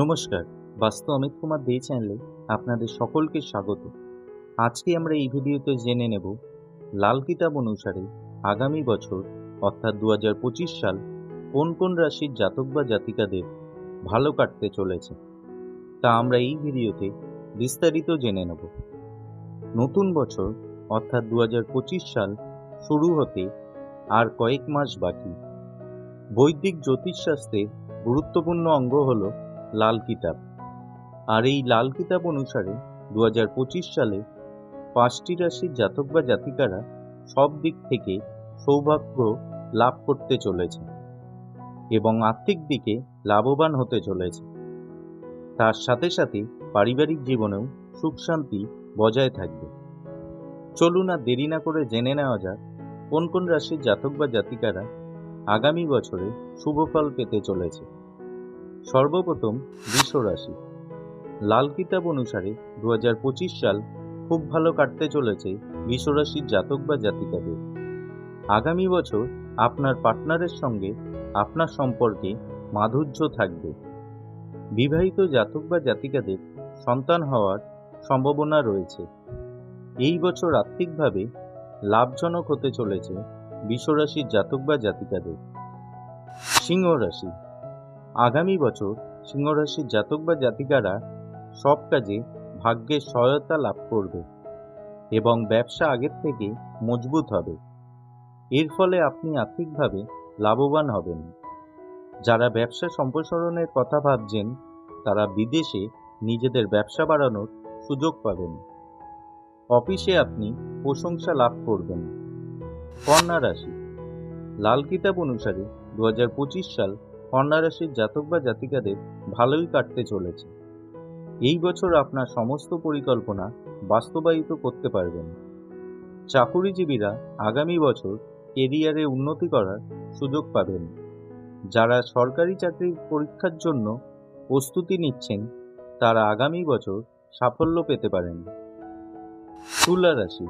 নমস্কার। বাস্তু অমিত কুমার দে চ্যানেলে আপনাদের সকলকে স্বাগত। আজকে আমরা এই ভিডিওতে জেনে নেব লাল কিতাব অনুসারে আগামী বছর, অর্থাৎ দু হাজার পঁচিশ সাল, কোন কোন রাশির জাতক বা জাতিকাদের ভালো কাটতে চলেছে। তা আমরা এই ভিডিওতে বিস্তারিত জেনে নেব। নতুন বছর, অর্থাৎ দু হাজার পঁচিশ সাল, শুরু হতে আর কয়েক মাস বাকি। বৈদিক জ্যোতিষশাস্ত্রের গুরুত্বপূর্ণ অঙ্গ হলো লাল কিতাব। আর এই লাল কিতাব অনুসারে দু হাজার পঁচিশ সালে পাঁচটি রাশির জাতক বা জাতিকারা সব দিক থেকে সৌভাগ্য লাভ করতে চলেছে এবং আর্থিক দিকে লাভবান হতে চলেছে। তার সাথে সাথে পারিবারিক জীবনেও সুখ শান্তি বজায় থাকবে। চলুন আর দেরি না করে জেনে নেওয়া যাক কোন কোন রাশির জাতক বা জাতিকারা আগামী বছরে শুভ ফল পেতে চলেছে। সর্বপ্রথম বৃষ রাশি। লাল কিতাব অনুসারে দু হাজার পঁচিশ সাল খুব ভালো কাটতে চলেছে বিশ্বরাশির জাতক বা জাতিকাদের। আগামী বছর আপনার পার্টনারের সঙ্গে আপনার সম্পর্কে মাধুর্য থাকবে। বিবাহিত জাতক বা জাতিকাদের সন্তান হওয়ার সম্ভাবনা রয়েছে। এই বছর আর্থিকভাবে লাভজনক হতে চলেছে বিশ্বরাশির জাতক বা জাতিকাদের। সিংহ রাশি আগামী বছর সিংহরাশির জাতক বা জাতিকারা সব কাজে ভাগ্যের সহায়তা লাভ করবে এবং ব্যবসা আগের থেকে মজবুত হবে। এর ফলে আপনি আর্থিকভাবে লাভবান হবেন। যারা ব্যবসা সম্প্রসারণের কথা ভাবছেন, তারা বিদেশে নিজেদের ব্যবসা বাড়ানোর সুযোগ পাবেন। অফিসে আপনি প্রশংসা লাভ করবেন। কন্যা রাশি। লাল কিতাব অনুসারে দু হাজার পঁচিশ সাল কন্যা রাশির জাতক বা জাতিকাদের ভালোই কাটতে চলেছে। এই বছর আপনার সমস্ত পরিকল্পনা বাস্তবায়িত করতে পারবেন। চাকুরিজীবীরা আগামী বছর কেরিয়ারে উন্নতি করার সুযোগ পাবেন। যারা সরকারি চাকরির পরীক্ষার জন্য প্রস্তুতি নিচ্ছেন, তারা আগামী বছর সাফল্য পেতে পারেন। তুলা রাশি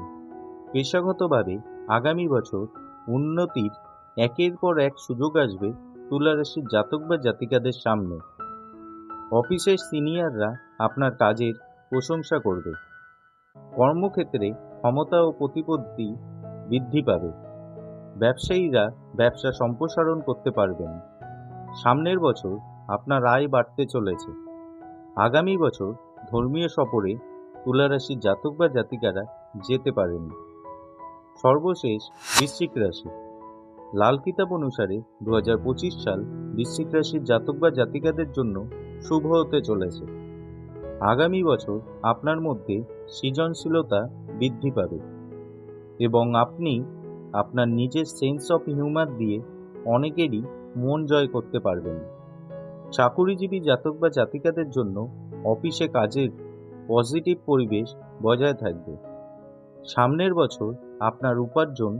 পেশাগতভাবে আগামী বছর উন্নতির একের পর এক সুযোগ আসবে তুলা রাশির জাতক বা জাতিকাদের সামনে। অফিসের সিনিয়ররা আপনার কাজের প্রশংসা করবে। কর্মক্ষেত্রে ক্ষমতা ও প্রতিপত্তি বৃদ্ধি পাবে। ব্যবসায়ীরা ব্যবসা সম্প্রসারণ করতে পারবেন। সামনের বছর আপনার আয় বাড়তে চলেছে। আগামী বছর ধর্মীয় সফরে তুলারাশির জাতক বা জাতিকারা যেতে পারেন। সর্বশেষ বৃশ্চিক রাশি। লাল কিতাব অনুসারে দু হাজার পঁচিশ সাল বৃশ্চিক রাশির জাতক বা জাতিকাদের জন্য শুভ হতে চলেছে। আগামী বছর আপনার মধ্যে সৃজনশীলতা বৃদ্ধি পাবে এবং আপনি আপনার নিজের সেন্স অফ হিউমার দিয়ে অনেকেরই মন জয় করতে পারবেন। চাকুরিজীবী জাতক বা জাতিকাদের জন্য অফিসে কাজের পজিটিভ পরিবেশ বজায় থাকবে। সামনের বছর আপনার উপার্জন